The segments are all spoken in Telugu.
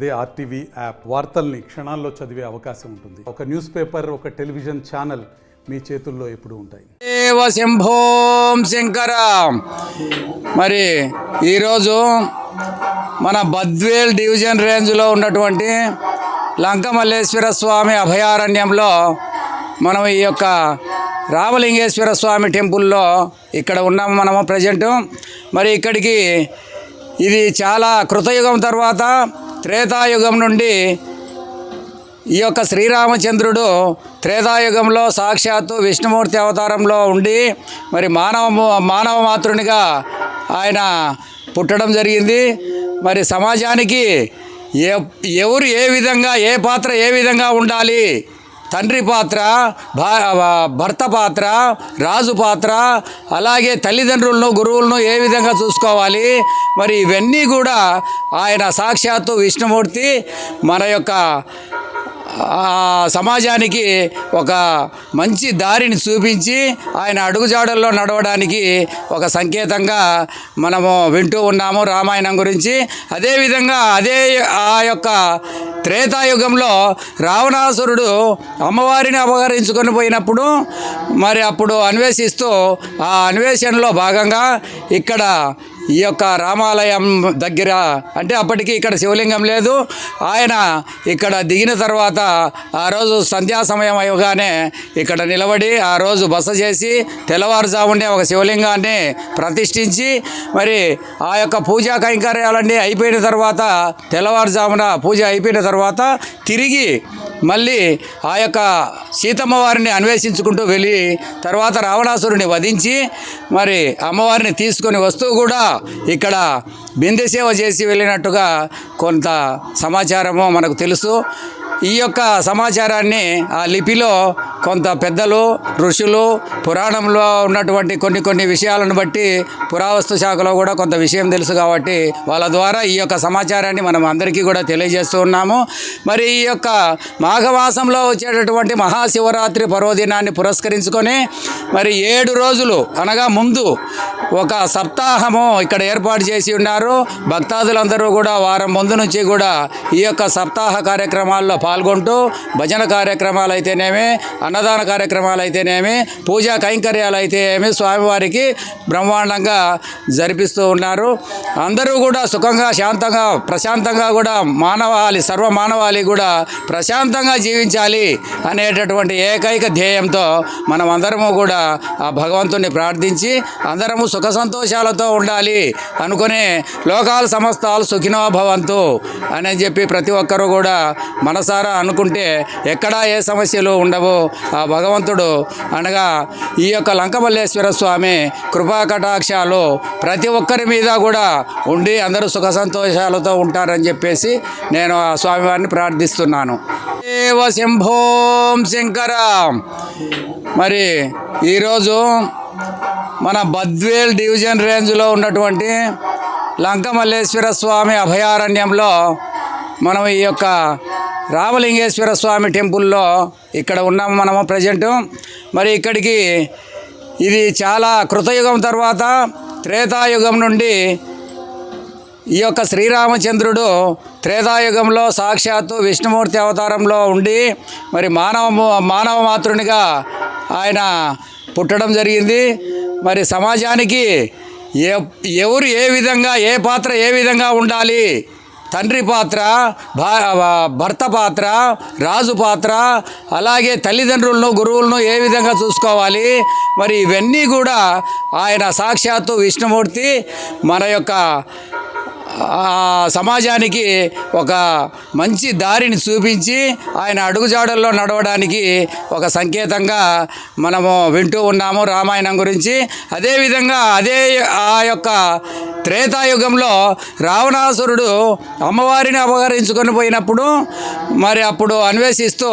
అదే ఆర్టీవీ యాప్. వార్తల్ని క్షణాల్లో చదివే అవకాశం ఉంటుంది. ఒక న్యూస్ పేపర్ ఒక టెలివిజన్ ఛానల్ మీ చేతుల్లో ఎప్పుడు ఉంటాయి. దేవ శంభోం శంకర. మరి ఈరోజు మన బద్వేల్ డివిజన్ రేంజ్లో ఉన్నటువంటి లంకమల్లేశ్వర స్వామి అభయారణ్యంలో మనం ఈ యొక్క రామలింగేశ్వర స్వామి టెంపుల్లో ఇక్కడ ఉన్నాము మనము ప్రజెంటు. మరి ఇక్కడికి ఇది చాలా కృతయుగం తర్వాత త్రేతాయుగం నుండి ఈ యొక్క శ్రీరామచంద్రుడు త్రేతాయుగంలో సాక్షాత్తు విష్ణుమూర్తి అవతారంలో ఉండి మరి మానవ మానవ మాతృనిగా ఆయన పుట్టడం జరిగింది. మరి సమాజానికి ఎవరు ఏ విధంగా ఏ పాత్ర ఏ విధంగా ఉండాలి తండ్రి పాత్ర భర్త పాత్ర రాజు పాత్ర అలాగే తల్లిదండ్రులను గురువులను ఏ విధంగా చూసుకోవాలి? మరి ఇవన్నీ కూడా ఆయన సాక్షాత్తు విష్ణుమూర్తి మన యొక్క సమాజానికి ఒక మంచి దారిని చూపించి ఆయన అడుగుజాడల్లో నడవడానికి ఒక సంకేతంగా మనము వింటూ ఉన్నాము రామాయణం గురించి. అదేవిధంగా అదే ఆ యొక్క త్రేతాయుగంలో రావణాసురుడు అమ్మవారిని అపహరించుకొని పోయినప్పుడు మరి అప్పుడు అన్వేషిస్తూ ఆ అన్వేషణలో భాగంగా ఇక్కడ ఈ యొక్క రామాలయం దగ్గర అంటే అప్పటికి ఇక్కడ శివలింగం లేదు. ఆయన ఇక్కడ దిగిన తర్వాత ఆ రోజు సంధ్యా సమయం అయ్యగానే ఇక్కడ నిలబడి ఆ రోజు బస చేసి తెల్లవారుజామునే ఒక శివలింగాన్ని ప్రతిష్ఠించి మరి ఆ యొక్క పూజా కైంకర్యాలన్నీ అయిపోయిన తర్వాత తెల్లవారుజామున పూజ అయిపోయిన తర్వాత తిరిగి మళ్ళీ ఆ యొక్క సీతమ్మ వారిని అన్వేషించుకుంటూ వెళ్ళి తర్వాత రావణాసురుని వధించి మరి అమ్మవారిని తీసుకొని వస్తూ కూడా ఇక్కడ బిందె సేవ చేసి వెళ్ళినట్టుగా కొంత సమాచారము మనకు తెలుసు. ఈ యొక్క సమాచారాన్ని ఆ లిపిలో కొంత పెద్దలు ఋషులు పురాణంలో ఉన్నటువంటి కొన్ని కొన్ని విషయాలను బట్టి పురావస్తు శాఖలో కూడా కొంత విషయం తెలుసు కాబట్టి వాళ్ళ ద్వారా ఈ యొక్క సమాచారాన్ని మనం అందరికీ కూడా తెలియజేస్తూ ఉన్నాము. మరి ఈ యొక్క మాఘమాసంలో వచ్చేటటువంటి మహాశివరాత్రి పర్వదినాన్ని పురస్కరించుకొని మరి ఏడు రోజులు అనగా ముందు ఒక సప్తాహము ఇక్కడ ఏర్పాటు చేసి ఉన్నారు. భక్తాదులందరూ కూడా వారం ముందు నుంచి కూడా ఈ యొక్క సప్తాహ కార్యక్రమాల్లో పాల్గొంటూ భజన కార్యక్రమాలు అయితేనేమి అన్నదాన కార్యక్రమాలు అయితేనేమి పూజా కైంకర్యాలు అయితే ఏమి స్వామివారికి బ్రహ్మాండంగా జరిపిస్తూ ఉన్నారు. అందరూ కూడా సుఖంగా శాంతంగా ప్రశాంతంగా కూడా మానవాళి సర్వ మానవాళి కూడా ప్రశాంతంగా జీవించాలి అనేటటువంటి ఏకైక ధ్యేయంతో మనం అందరము కూడా ఆ భగవంతుని ప్రార్థించి అందరము సుఖ సంతోషాలతో ఉండాలి అనుకునే లోకాలు సమస్తాలు సుఖినో భవంతు అని చెప్పి ప్రతి ఒక్కరూ కూడా మనసారా అనుకుంటే ఎక్కడా ఏ సమస్యలు ఉండవు. ఆ భగవంతుడు అనగా ఈ యొక్క లంకమల్లేశ్వర స్వామి కృపా కటాక్షాలు ప్రతి ఒక్కరి మీద కూడా ఉండి అందరూ సుఖ సంతోషాలతో ఉంటారని చెప్పేసి నేను ఆ స్వామివారిని ప్రార్థిస్తున్నాను. దేవ శంభోం శంకర. మరి ఈరోజు మన బద్వేల్ డివిజన్ రేంజ్లో ఉన్నటువంటి లంకమల్లేశ్వర స్వామి అభయారణ్యంలో మనం ఈ యొక్క రామలింగేశ్వర స్వామి టెంపుల్లో ఇక్కడ ఉన్నాము మనము ప్రజెంట్. మరి ఇక్కడికి ఇది చాలా కృతయుగం తర్వాత త్రేతాయుగం నుండి ఈ యొక్క శ్రీరామచంద్రుడు త్రేతాయుగంలో సాక్షాత్తు విష్ణుమూర్తి అవతారంలో ఉండి మరి మానవ మానవ మాతృనిగా ఆయన పుట్టడం జరిగింది. మరి సమాజానికి ఎవరు ఏ విధంగా ఏ పాత్ర ఏ విధంగా ఉండాలి తండ్రి పాత్ర భర్త పాత్ర రాజు పాత్ర అలాగే తల్లిదండ్రులను గురువులను ఏ విధంగా చూసుకోవాలి? మరి ఇవన్నీ కూడా ఆయన సాక్షాత్తు విష్ణుమూర్తి మన యొక్క సమాజానికి ఒక మంచి దారిని చూపించి ఆయన అడుగుజాడల్లో నడవడానికి ఒక సంకేతంగా మనము వింటూ ఉన్నాము రామాయణం గురించి. అదేవిధంగా అదే ఆ యొక్క త్రేతాయుగంలో రావణాసురుడు అమ్మవారిని అపహరించుకొని పోయినప్పుడు మరి అప్పుడు అన్వేషిస్తూ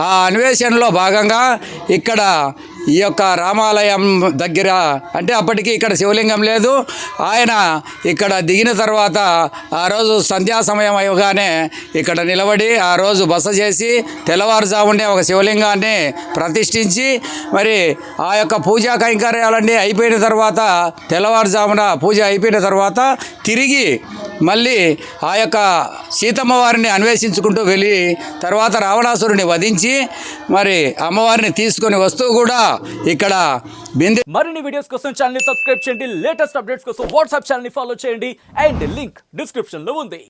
ఆ అన్వేషణలో భాగంగా ఇక్కడ ఈ యొక్క రామాలయం దగ్గర అంటే అప్పటికి ఇక్కడ శివలింగం లేదు. ఆయన ఇక్కడ దిగిన తర్వాత ఆ రోజు సంధ్యా సమయం అయ్యగానే ఇక్కడ నిలబడి ఆ రోజు బస చేసి తెల్లవారుజామునే ఒక శివలింగాన్ని ప్రతిష్ఠించి మరి ఆ యొక్క పూజా కైంకర్యాలన్నీ అయిపోయిన తర్వాత తెల్లవారుజామున పూజ అయిపోయిన తర్వాత తిరిగి మళ్ళీ ఆ యొక్క సీతమ్మ వారిని అన్వేషించుకుంటూ వెళ్ళి తర్వాత రావణాసురుని వధించి మరి అమ్మవారిని తీసుకొని వస్తూ కూడా ఇక్కడ బింది మరిన్ని వీడియోస్ కోసం ఛానల్ సబ్స్క్రైబ్ చేయండి. లేటెస్ట్ అప్డేట్స్ కోసం వాట్సాప్ ఛానల్ ఫాలో చేయండి. అండ్ లింక్ డిస్క్రిప్షన్లో ఉంది.